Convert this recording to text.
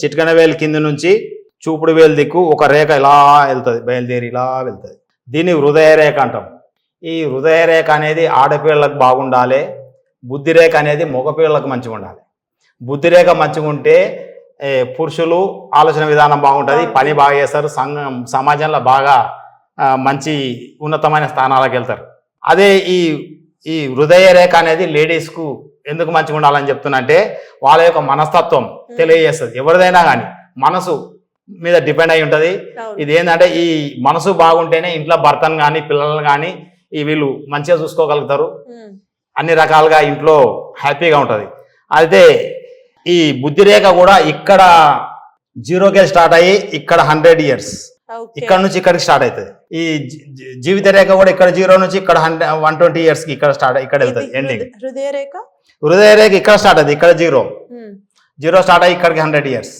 చిట్కన వేలు కింద నుంచి చూపుడు వేలు దిక్కు ఒక రేఖ ఇలా వెళ్తుంది బయలుదేరి ఇలా వెళ్తుంది. దీన్ని హృదయ రేఖ అంటాం. ఈ హృదయ రేఖ అనేది ఆడపిల్లలకు బాగుండాలి బుద్ధి రేఖ అనేది మగపిల్లలకు మంచిగా ఉండాలి. బుద్ధి రేఖ మంచిగా ఉంటే పురుషులు ఆలోచన విధానం బాగుంటుంది పని బాగా చేస్తారు సంఘం సమాజంలో బాగా మంచి ఉన్నతమైన స్థానాలకు వెళ్తారు. అదే ఈ ఈ హృదయ రేఖ అనేది లేడీస్కు ఎందుకు మంచిగా ఉండాలని చెప్తున్నా అంటే వాళ్ళ యొక్క మనస్తత్వం తెలియజేస్తుంది ఎవరిదైనా కానీ మనసు మీద డిపెండ్ అయి ఉంటుంది. ఇది ఏంటంటే ఈ మనసు బాగుంటేనే ఇంట్లో భర్తను కానీ పిల్లల్ని కానీ ఈ వీళ్ళు మంచిగా చూసుకోగలుగుతారు. అన్ని రకాలుగా ఇంట్లో హ్యాపీగా ఉంటుంది అయితే ఈ బుద్ధి రేఖ కూడా ఇక్కడ జీరోకే స్టార్ట్ అయ్యి ఇక్కడ హండ్రెడ్ ఇయర్స్. ఇక్కడ నుంచి ఇక్కడికి స్టార్ట్ అవుతుంది. ఈ జీవిత రేఖ కూడా ఇక్కడ జీరో నుంచి ఇక్కడ హండ్రెడ్ వన్ ట్వంటీ ఇయర్స్కి ఇక్కడ స్టార్ట్ ఇక్కడ వెళ్తుంది ఎండింగ్ హృదయ- రేఖ? హృదయ రేఖ ఇక్కడ స్టార్ట్ అవుతుంది ఇక్కడ జీరో. జీరో స్టార్ట్ అయ్యి ఇక్కడికి హండ్రెడ్ ఇయర్స్.